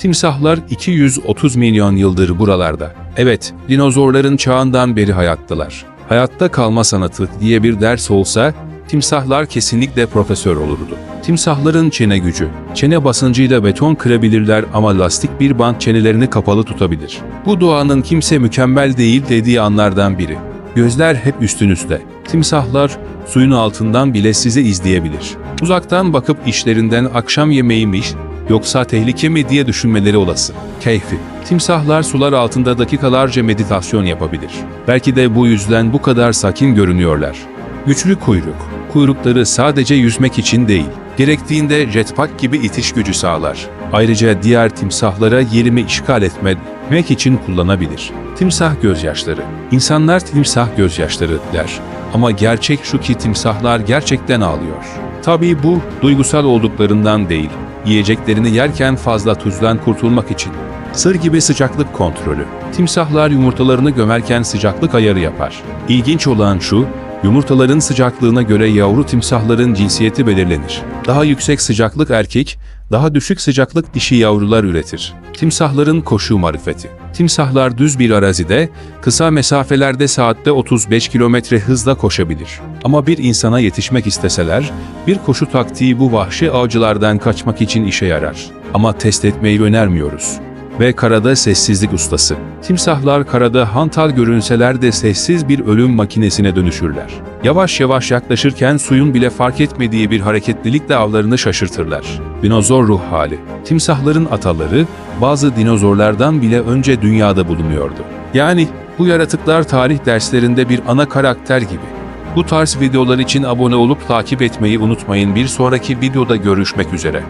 Timsahlar 230 milyon yıldır buralarda. Evet, dinozorların çağından beri hayattalar. Hayatta kalma sanatı diye bir ders olsa, timsahlar kesinlikle profesör olurdu. Timsahların çene gücü. Çene basıncıyla beton kırabilirler ama lastik bir bant çenelerini kapalı tutabilir. Bu doğanın kimse mükemmel değil dediği anlardan biri. Gözler hep üstünüzde. Timsahlar suyun altından bile sizi izleyebilir. Uzaktan bakıp işlerinden akşam yemeğiymiş yoksa tehlike mi diye düşünmeleri olası. Keyfi. Timsahlar sular altında dakikalarca meditasyon yapabilir. Belki de bu yüzden bu kadar sakin görünüyorlar. Güçlü kuyruk. Kuyrukları sadece yüzmek için değil, gerektiğinde jetpack gibi itiş gücü sağlar. Ayrıca diğer timsahlara yerimi işgal etmek için kullanabilir. Timsah gözyaşları. İnsanlar timsah gözyaşları der. Ama gerçek şu ki timsahlar gerçekten ağlıyor. Tabii bu duygusal olduklarından değil, yiyeceklerini yerken fazla tuzdan kurtulmak için. Sır gibi sıcaklık kontrolü. Timsahlar yumurtalarını gömerken sıcaklık ayarı yapar. İlginç olan şu, yumurtaların sıcaklığına göre yavru timsahların cinsiyeti belirlenir. Daha yüksek sıcaklık erkek, daha düşük sıcaklık dişi yavrular üretir. Timsahların koşu marifeti. Timsahlar düz bir arazide, kısa mesafelerde saatte 35 kilometre hızla koşabilir. Ama bir insana yetişmek isteseler, bir koşu taktiği bu vahşi avcılardan kaçmak için işe yarar. Ama test etmeyi önermiyoruz ve karada sessizlik ustası. Timsahlar karada hantal görünseler de sessiz bir ölüm makinesine dönüşürler. Yavaş yavaş yaklaşırken suyun bile fark etmediği bir hareketlilikle avlarını şaşırtırlar. Dinozor ruh hali. Timsahların ataları bazı dinozorlardan bile önce dünyada bulunuyordu. Yani bu yaratıklar tarih derslerinde bir ana karakter gibi. Bu tarz videolar için abone olup takip etmeyi unutmayın. Bir sonraki videoda görüşmek üzere.